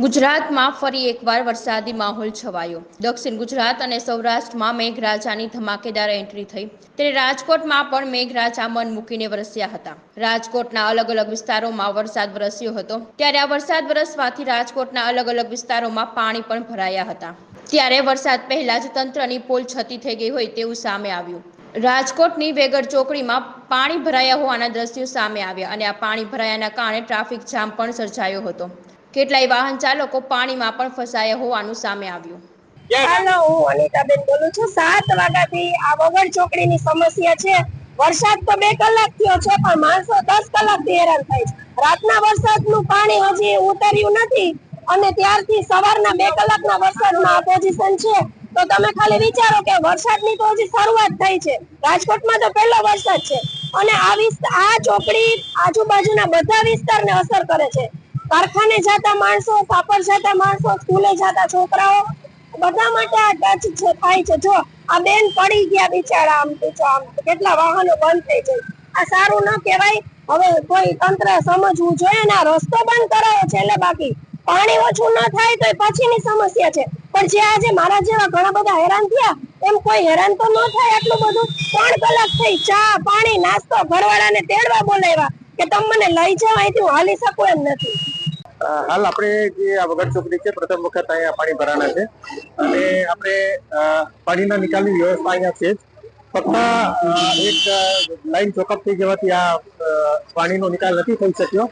ગુજરાતમાં ફરી એકવાર વરસાદી માહોલ છવાયો. દક્ષિણ ગુજરાત અને સૌરાષ્ટ્રમાં મેઘરાજાની ધમાકેદાર એન્ટ્રી થઈ. ત્યારે રાજકોટમાં પણ મેઘરાજા મન મૂકીને વરસ્યા હતા. રાજકોટના અલગ અલગ વિસ્તારોમાં વરસાદ વરસ્યો હતો. ત્યારે આ વરસાદ વરસવાથી રાજકોટના અલગ અલગ વિસ્તારોમાં પાણી પણ ભરાયા હતા. ત્યારે વરસાદ પહેલા જ તંત્રની પોલ છતી થઈ ગઈ હોય તેવું સામે આવ્યું. રાજકોટની વેગર ચોકડીમાં પાણી ભરાયા હોવાના દ્રશ્યો સામે આવ્યા અને આ પાણી ભરાયાના કારણે ટ્રાફિક જામ પણ સર્જાયો હતો. કેટલાય વાહન ચાલકો પાણીમાં પણ ફસાયા હોવાનું સામે આવ્યું. હેલો હું અનિતાબેન બોલું છું. સાત વાગ્યાથી આ વગર ચોકડીની સમસ્યા છે. વરસાદ તો બે કલાક થયો છે પણ માણસો દસ કલાકથી હેરાન થાય છે. રાતના વરસાદનું પાણી હજી ઉતર્યું નથી અને ત્યારથી સવારના બે કલાકના વરસાદમાં આ પોઝિશન છે. તો તમે ખાલી વિચારો કે વરસાદની તો હજી શરૂઆત થઈ છે. રાજકોટમાં તો પહેલો વરસાદ છે. અને આ આ ચોકડી આજુબાજુના બધા વિસ્તારને અસર કરે છે. કારખાને જતા માણસો, કાપડ જતા માણસો, સ્કૂલે જતા છોકરાઓ, બધા માટે આ ટચ છે, થાય છે. જો, આ બેન પડી ગયા બિચારા આમ તો આમ કેટલા વાહનો બંધ થઈ જાય. આ સારું ન કહેવાય. હવે કોઈ તંત્ર સમજવું જોઈએ ને આ રસ્તો બંધ કરાયો છે એટલે બાકી. પાણી ઓછું ન થાય તો એ પછીની સમસ્યા છે. પણ જે આજે મારા જેવા ઘણા બધા હેરાન થયા, એમ કોઈ હેરાન તો ન થાય આટલું બધું? ત્રણ કલાક થઈ, ચા, પાણી, નાસ્તો, ઘરવાળાને તેડવા બોલાવ્યા કે તમે મને લઈ જાઓ, અહીંથી હું હાલી શકું એમ નથી. હાલ આપણે જે આ વગર ચોકડી છે, પ્રથમ વખત અહીંયા પાણી ભરાના છે. અને આપણે પાણીના નિકાલની વ્યવસ્થા અહીંયા છે ફક્ત એક લાઈન ચોકઅપ થઈ જવાથી આ પાણીનો નિકાલ નથી થઈ શક્યો.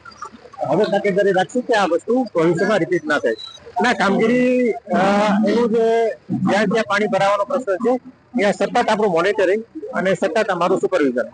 હવે તકેદારી રાખશું કે આ વસ્તુ ભવિષ્યમાં રિપીટ ના થાય. ના, કામગીરી એનું જે, જ્યાં જ્યાં પાણી ભરાવાનો પ્રશ્ન છે, ત્યાં સતત આપણું મોનિટરિંગ અને સતત અમારું સુપરવિઝન